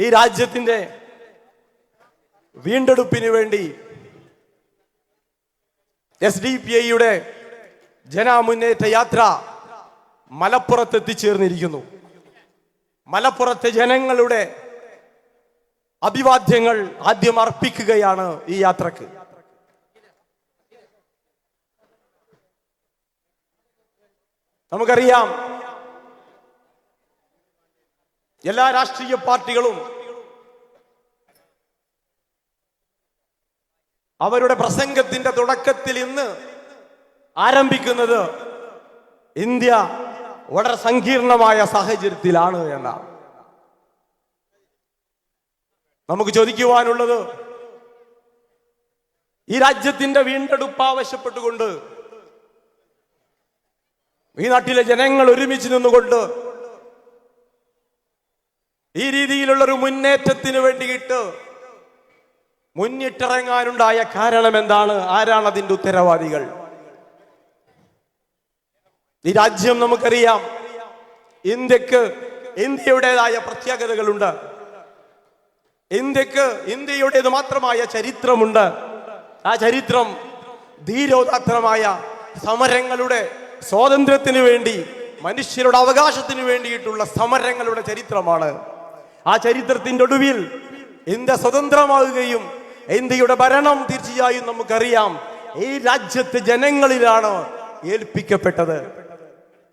ഈ രാജ്യത്തിന്റെ വീണ്ടെടുപ്പിന് വേണ്ടി എസ് ഡി പി ഐയുടെ ജനമുന്നേറ്റ യാത്ര മലപ്പുറത്ത് എത്തിച്ചേർന്നിരിക്കുന്നു. മലപ്പുറത്തെ ജനങ്ങളുടെ അഭിവാദ്യങ്ങൾ ആദ്യം അർപ്പിക്കുകയാണ് ഈ യാത്രയ്ക്ക്. നമുക്കറിയാം എല്ലാ രാഷ്ട്രീയ പാർട്ടികളും അവരുടെ പ്രസംഗത്തിന്റെ തുടക്കത്തിൽ ഇന്ന് ആരംഭിക്കുന്നത് ഇന്ത്യ വളരെ സങ്കീർണമായ സാഹചര്യത്തിലാണ് എന്നാണ്. നമുക്ക് ചോദിക്കുവാനുള്ളത് ഈ രാജ്യത്തിന്റെ വീണ്ടെടുപ്പ് ആവശ്യപ്പെട്ടുകൊണ്ട് ഈ നാട്ടിലെ ജനങ്ങൾ ഒരുമിച്ച് നിന്നുകൊണ്ട് ഈ രീതിയിലുള്ള ഒരു മുന്നേറ്റത്തിന് വേണ്ടിയിട്ട് മുന്നിട്ടിറങ്ങാനുണ്ടായ കാരണം എന്താണ്? ആരാണ് അതിന്റെ ഉത്തരവാദികൾ? ഈ രാജ്യം നമുക്കറിയാം. ഇന്ത്യയ്ക്ക് ഇന്ത്യയുടേതായ പ്രത്യേകതകളുണ്ട്. ഇന്ത്യയ്ക്ക് ഇന്ത്യയുടേത് മാത്രമായ ചരിത്രമുണ്ട്. ആ ചരിത്രം ധീരോദാത്തമായ സമരങ്ങളുടെ സ്വാതന്ത്ര്യത്തിന് വേണ്ടി മനുഷ്യരുടെ അവകാശത്തിന് വേണ്ടിയിട്ടുള്ള സമരങ്ങളുടെ ചരിത്രമാണ്. ആ ചരിത്രത്തിന്റെ ഒടുവിൽ ഇന്ത്യ സ്വതന്ത്രമാവുകയും ഇന്ത്യയുടെ ഭരണം തീർച്ചയായും നമുക്കറിയാം. ഈ രാജ്യത്തെ ജനങ്ങളിലാണ് ഏൽപ്പിക്കപ്പെട്ടത്.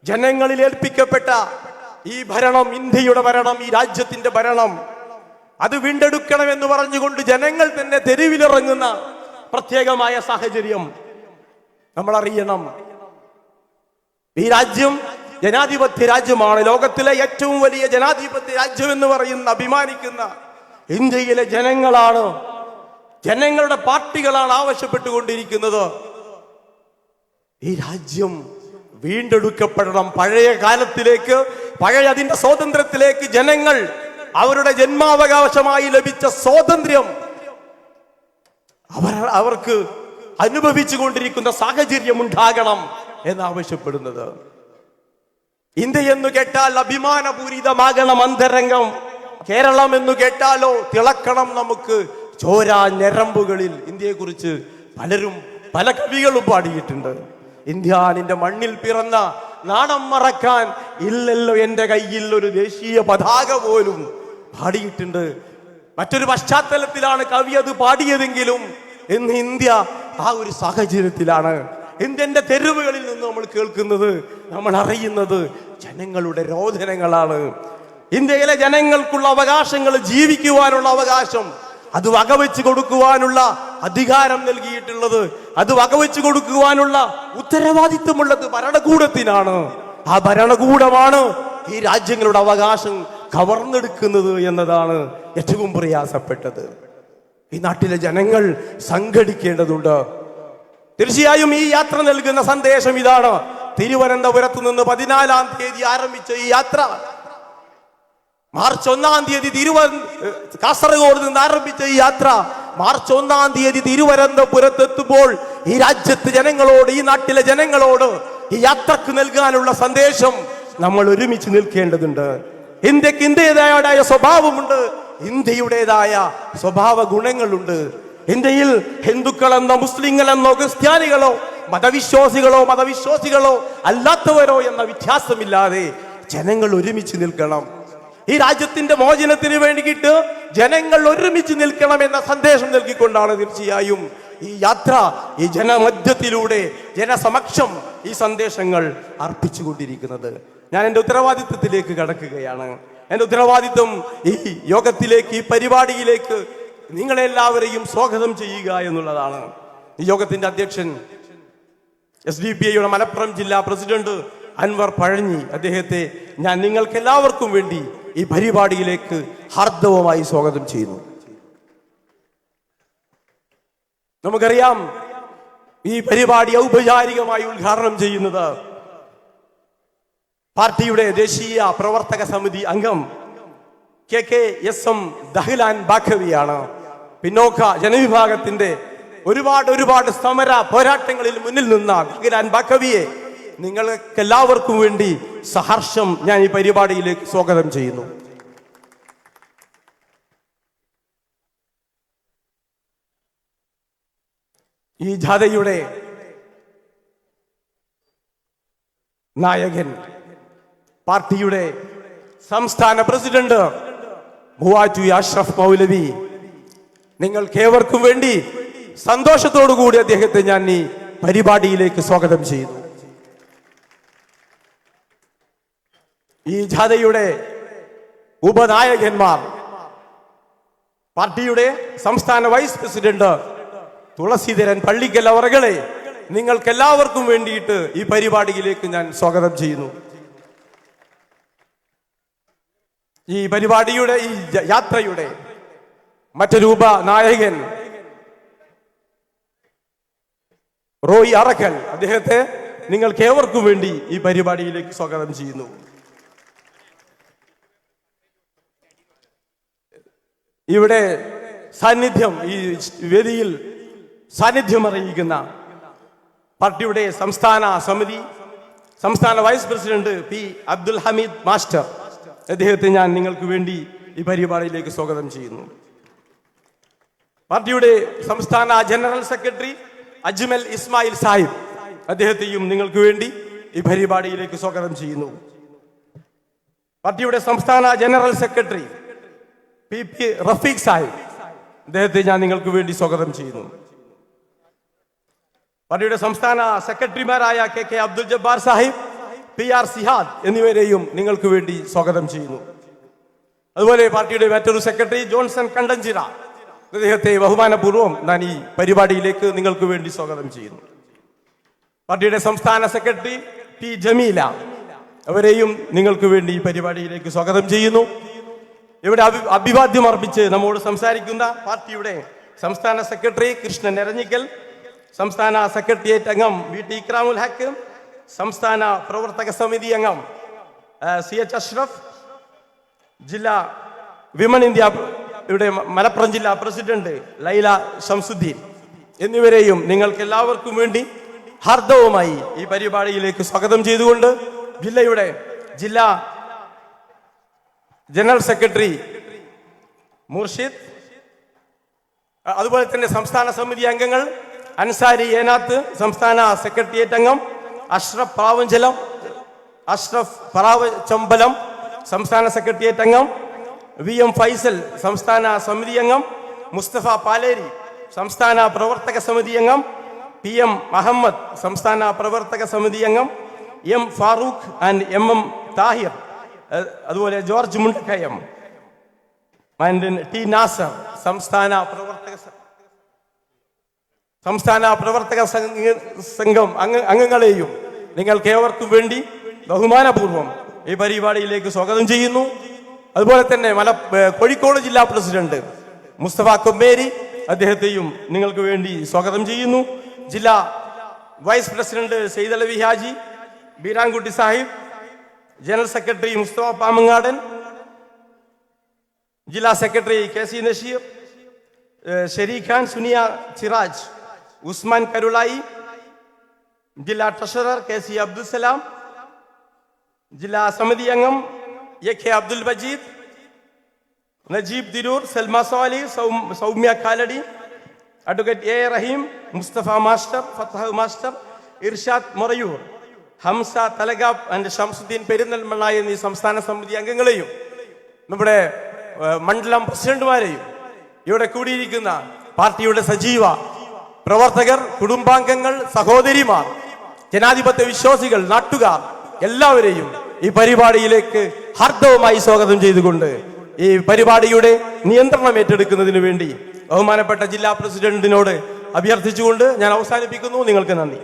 ജനങ്ങളിൽ ഏൽപ്പിക്കപ്പെട്ട ഈ ഭരണം ഇന്ത്യയുടെ ഭരണം ഈ രാജ്യത്തിന്റെ ഭരണം അത് വീണ്ടെടുക്കണം എന്ന് പറഞ്ഞുകൊണ്ട് ജനങ്ങൾ തന്നെ തെരുവിലിറങ്ങുന്ന പ്രത്യേകമായ സാഹചര്യം നമ്മൾ അറിയണം ഈ രാജ്യം ജനാധിപത്യ രാജ്യമാണ്. ലോകത്തിലെ ഏറ്റവും വലിയ ജനാധിപത്യ രാജ്യം എന്ന് പറയുന്ന അഭിമാനിക്കുന്ന ഇന്ത്യയിലെ ജനങ്ങളാണ്. ജനങ്ങളുടെ പാർട്ടികളാണ് ആവശ്യപ്പെട്ടുകൊണ്ടിരിക്കുന്നത്. ഈ രാജ്യം വീണ്ടെടുക്കപ്പെടണം. പഴയ കാലത്തിലേക്ക് പഴയ അതിന്റെ സ്വാതന്ത്ര്യത്തിലേക്ക് ജനങ്ങൾ അവരുടെ ജന്മാവകാശമായി ലഭിച്ച സ്വാതന്ത്ര്യം അവർ അവർക്ക് അനുഭവിച്ചു കൊണ്ടിരിക്കുന്ന സാഹചര്യം ഉണ്ടാകണം എന്ന് ആവശ്യപ്പെടുന്നത് ഇന്ത്യ എന്ന് കേട്ടാൽ അഭിമാനപൂരിതമാകണം അന്തരംഗം. കേരളം എന്ന് കേട്ടാലോ തിളക്കണം നമുക്ക്. ചോരാ ഞരമ്പുകളിൽ ഇന്ത്യയെ കുറിച്ച് പലരും പല കവികളും പാടിയിട്ടുണ്ട്. ഇന്ത്യ നിന്റെ മണ്ണിൽ പിറന്ന നാണം മറക്കാൻ ഇല്ലല്ലോ എന്റെ കയ്യിൽ ഒരു ദേശീയ പതാക പോലും പാടിയിട്ടുണ്ട്. മറ്റൊരു പശ്ചാത്തലത്തിലാണ് കവി അത് പാടിയതെങ്കിലും ഇന്ന് ഇന്ത്യ ആ ഒരു സാഹചര്യത്തിലാണ്. ഇന്ത്യന്റെ തെരുവുകളിൽ നിന്ന് നമ്മൾ കേൾക്കുന്നത്? നമ്മൾ അറിയുന്നത് ജനങ്ങളുടെ രോധനങ്ങളാണ്. ഇന്ത്യയിലെ ജനങ്ങൾക്കുള്ള അവകാശങ്ങൾ ജീവിക്കുവാനുള്ള അവകാശം അത് വകവെച്ച് കൊടുക്കുവാനുള്ള അധികാരം നൽകിയിട്ടുള്ളത് അത് വകവെച്ച് കൊടുക്കുവാനുള്ള ഉത്തരവാദിത്വമുള്ളത് ഭരണകൂടത്തിനാണ്. ആ ഭരണകൂടമാണ് ഈ രാജ്യങ്ങളുടെ അവകാശം കവർന്നെടുക്കുന്നത് എന്നതാണ് ഏറ്റവും പ്രയാസപ്പെട്ടത്. ഈ നാട്ടിലെ ജനങ്ങൾ സംഘടിക്കേണ്ടതുണ്ട്. തീർച്ചയായും ഈ യാത്ര നൽകുന്ന സന്ദേശം ഇതാണ്. തിരുവനന്തപുരത്ത് നിന്ന് പതിനാലാം തീയതി ആരംഭിച്ച ഈ യാത്ര. മാർച്ച് ഒന്നാം തീയതി തിരുവ കാസർഗോഡ് നിന്ന് ആരംഭിച്ച ഈ യാത്ര. മാർച്ച് ഒന്നാം തീയതി തിരുവനന്തപുരത്ത് എത്തുമ്പോൾ ഈ രാജ്യത്തെ ജനങ്ങളോട് ഈ നാട്ടിലെ ജനങ്ങളോട് ഈ യാത്രയ്ക്ക് നൽകാനുള്ള സന്ദേശം നമ്മൾ ഒരുമിച്ച് നിൽക്കേണ്ടതുണ്ട്. ഇന്ത്യയ്ക്ക് ഇന്ത്യയുടേതായ സ്വഭാവമുണ്ട്. ഇന്ത്യയുടേതായ സ്വഭാവ ഗുണങ്ങളുണ്ട്. ഇന്ത്യയിൽ ഹിന്ദുക്കളെന്നോ മുസ്ലിങ്ങളെന്നോ ക്രിസ്ത്യാനികളോ മതവിശ്വാസികളോ മതവിശ്വാസികളോ അല്ലാത്തവരോ എന്ന വ്യത്യാസമില്ലാതെ ജനങ്ങൾ ഒരുമിച്ച് നിൽക്കണം. ഈ രാജ്യത്തിന്റെ മോചനത്തിന് വേണ്ടിയിട്ട് ജനങ്ങൾ ഒരുമിച്ച് നിൽക്കണം എന്ന സന്ദേശം നൽകിക്കൊണ്ടാണ് തീർച്ചയായും ഈ യാത്ര ഈ ജനമധ്യത്തിലൂടെ ജനസമക്ഷം ഈ സന്ദേശങ്ങൾ അർപ്പിച്ചുകൊണ്ടിരിക്കുന്നത്. ഞാൻ എന്റെ ഉത്തരവാദിത്വത്തിലേക്ക് കടക്കുകയാണ്. എന്റെ ഉത്തരവാദിത്വം ഈ യോഗത്തിലേക്ക് ഈ പരിപാടിയിലേക്ക് നിങ്ങളെല്ലാവരെയും സ്വാഗതം ചെയ്യുക എന്നുള്ളതാണ്. യോഗത്തിന്റെ അധ്യക്ഷൻ എസ് ഡി പി ഐയുടെ മലപ്പുറം ജില്ലാ പ്രസിഡന്റ് അൻവർ പഴഞ്ഞി. അദ്ദേഹത്തെ ഞാൻ നിങ്ങൾക്ക് എല്ലാവർക്കും വേണ്ടി ഈ പരിപാടിയിലേക്ക് ഹാർദവമായി സ്വാഗതം ചെയ്യുന്നു. നമുക്കറിയാം ഈ പരിപാടി ഔപചാരികമായി ഉദ്ഘാടനം ചെയ്യുന്നത് പാർട്ടിയുടെ ദേശീയ പ്രവർത്തക സമിതി അംഗം K K S M Dahlan ബാഖവിയാണ്. പിന്നോക്ക ജനവിഭാഗത്തിന്റെ ഒരുപാട് ഒരുപാട് സമര പോരാട്ടങ്ങളിൽ മുന്നിൽ നിന്ന വിഗ്രാൻ നിങ്ങൾക്ക് നിങ്ങൾക്കെല്ലാവർക്കും വേണ്ടി സഹർഷം ഞാൻ ഈ പരിപാടിയിലേക്ക് സ്വാഗതം ചെയ്യുന്നു. ഈ ജാഥയുടെ നായകൻ പാർട്ടിയുടെ സംസ്ഥാന പ്രസിഡന്റ് മൂവാറ്റു അഷ്റഫ് മൗലവി നിങ്ങൾക്കേവർക്കും വേണ്ടി സന്തോഷത്തോടു കൂടി അദ്ദേഹത്തെ ഞാൻ ഈ പരിപാടിയിലേക്ക് സ്വാഗതം ചെയ്യുന്നു. ഈ ജാഥയുടെ ഉപനായകന്മാർ പാർട്ടിയുടെ സംസ്ഥാന വൈസ് പ്രസിഡന്റ് തുളസീധരൻ പള്ളിക്കൽ അവറുകളെ നിങ്ങൾക്ക് എല്ലാവർക്കും വേണ്ടിയിട്ട് ഈ പരിപാടിയിലേക്ക് ഞാൻ സ്വാഗതം ചെയ്യുന്നു. ഈ പരിപാടിയുടെ ഈ യാത്രയുടെ മറ്റൊരു നായകൻ. റോയി അറക്കൽ അദ്ദേഹത്തെ നിങ്ങൾക്ക് ഏവർക്കും വേണ്ടി ഈ പരിപാടിയിലേക്ക് സ്വാഗതം ചെയ്യുന്നു. ഇവിടെ സാന്നിധ്യം ഈ വേദിയിൽ സാന്നിധ്യം അറിയിക്കുന്ന പാർട്ടിയുടെ സംസ്ഥാന സമിതി സംസ്ഥാന vice president P Abdul Hameed master. അദ്ദേഹത്തെ ഞാൻ നിങ്ങൾക്ക് വേണ്ടി ഈ പരിപാടിയിലേക്ക് സ്വാഗതം ചെയ്യുന്നു. പാർട്ടിയുടെ സംസ്ഥാന ജനറൽ സെക്രട്ടറി അജ്മൽ ഇസ്മായിൽ സാഹിബ്. അദ്ദേഹത്തെയും നിങ്ങൾക്ക് വേണ്ടി ഈ പരിപാടിയിലേക്ക് സ്വാഗതം ചെയ്യുന്നു. പാർട്ടിയുടെ സംസ്ഥാന general secretary P P Rafeeq Sahib. അദ്ദേഹത്തെ ഞാൻ നിങ്ങൾക്ക് വേണ്ടി സ്വാഗതം ചെയ്യുന്നു. പാർട്ടിയുടെ സംസ്ഥാന സെക്രട്ടറിമാരായ K K Abdul Jabbar Sahib P R Sihad എന്നിവരെയും നിങ്ങൾക്ക് വേണ്ടി സ്വാഗതം ചെയ്യുന്നു. അതുപോലെ പാർട്ടിയുടെ മറ്റൊരു സെക്രട്ടറി ജോൺസൺ കണ്ടഞ്ചിറ. അദ്ദേഹത്തെ ബഹുമാനപൂർവം ഞാൻ ഈ പരിപാടിയിലേക്ക് നിങ്ങൾക്ക് വേണ്ടി സ്വാഗതം ചെയ്യുന്നു. പാർട്ടിയുടെ സംസ്ഥാന സെക്രട്ടറി ടി ജമീല അവരെയും നിങ്ങൾക്ക് വേണ്ടി ഈ പരിപാടിയിലേക്ക് സ്വാഗതം ചെയ്യുന്നു. ഇവിടെ അഭി അഭിവാദ്യം അർപ്പിച്ച് നമ്മോട് സംസാരിക്കുന്ന പാർട്ടിയുടെ സംസ്ഥാന സെക്രട്ടറി കൃഷ്ണൻ എരഞ്ഞിക്കൽ സംസ്ഥാന സെക്രട്ടേറിയറ്റ് അംഗം വി ടി ഇക്രാമുൽ ഹക്ക് സംസ്ഥാന പ്രവർത്തക സമിതി അംഗം സി എച്ച് അഷ്റഫ് ജില്ലാ വിമൻ ഇന്ത്യ ഇവിടെ മലപ്പുറം ജില്ലാ പ്രസിഡന്റ് ലൈല ഷംസുദ്ദീൻ എന്നിവരെയും നിങ്ങൾക്ക് എല്ലാവർക്കും വേണ്ടി ഹാർദവുമായി ഈ പരിപാടിയിലേക്ക് സ്വാഗതം ചെയ്തുകൊണ്ട് ജില്ലയുടെ ജില്ലാ ജനറൽ സെക്രട്ടറി മുർഷിദ് അതുപോലെ തന്നെ സംസ്ഥാന സമിതി അംഗങ്ങൾ അൻസാരി ഏനാത്ത് സംസ്ഥാന സെക്രട്ടേറിയറ്റ് അംഗം അഷ്റഫ് പ്രാവഞ്ചലം അഷ്റഫ് പ്രാവചമ്പലം സംസ്ഥാന സെക്രട്ടേറിയറ്റ് അംഗം വി എം ഫൈസൽ സംസ്ഥാന സമിതി അംഗം മുസ്തഫ പാലേരി സംസ്ഥാന പ്രവർത്തക സമിതി അംഗം പി എം അഹമ്മദ് സംസ്ഥാന പ്രവർത്തക സമിതി അംഗം M Farooq and M M Thahir അതുപോലെ George Mundakayam and T Nasar സംസ്ഥാന പ്രവർത്തക സംസ്ഥാന പ്രവർത്തക സംഘം അംഗ അംഗങ്ങളെയും നിങ്ങൾക്ക് ഏവർക്കും വേണ്ടി ബഹുമാനപൂർവം ഈ പരിപാടിയിലേക്ക് സ്വാഗതം ചെയ്യുന്നു. അതുപോലെ തന്നെ മല കോഴിക്കോട് ജില്ലാ പ്രസിഡന്റ് മുസ്തഫ കൊമ്മേരി അദ്ദേഹത്തെയും നിങ്ങൾക്ക് വേണ്ടി സ്വാഗതം ചെയ്യുന്നു. ജില്ലാ vice president Saithalavi Haji Beerankutty Sahib general secretary Mustafa Pamangadan ജില്ലാ secretary K C Nasheer Sherikhan Khan Suniya Chiraj Usman Karulai ജില്ലാ ട്രഷറർ കെ സി അബ്ദുസലാം ജില്ലാ സമിതി അംഗം A K Abdul Majeed Najeeb Tirur Salma Sali Soumya Kalady advocate A Rahim Mustafa master Fathah master Irshad Morayur Hamza Thalagab and Shamsuddin Perinthalmanna എന്നീ സംസ്ഥാന സമിതി അംഗങ്ങളെയും നമ്മുടെ മണ്ഡലം പ്രസിഡന്റുമാരെയും ഇവിടെ കൂടിയിരിക്കുന്ന പാർട്ടിയുടെ സജീവ പ്രവർത്തകർ കുടുംബാംഗങ്ങൾ സഹോദരിമാർ ജനാധിപത്യ വിശ്വാസികൾ നാട്ടുകാർ എല്ലാവരെയും ഈ പരിപാടിയിലേക്ക് ഹാർദവമായി സ്വാഗതം ചെയ്തുകൊണ്ട് ഈ പരിപാടിയുടെ നിയന്ത്രണം ഏറ്റെടുക്കുന്നതിന് വേണ്ടി ബഹുമാനപ്പെട്ട ജില്ലാ പ്രസിഡന്റിനോട് അഭ്യർത്ഥിച്ചുകൊണ്ട് ഞാൻ അവസാനിപ്പിക്കുന്നു. നിങ്ങൾക്ക് നന്ദി.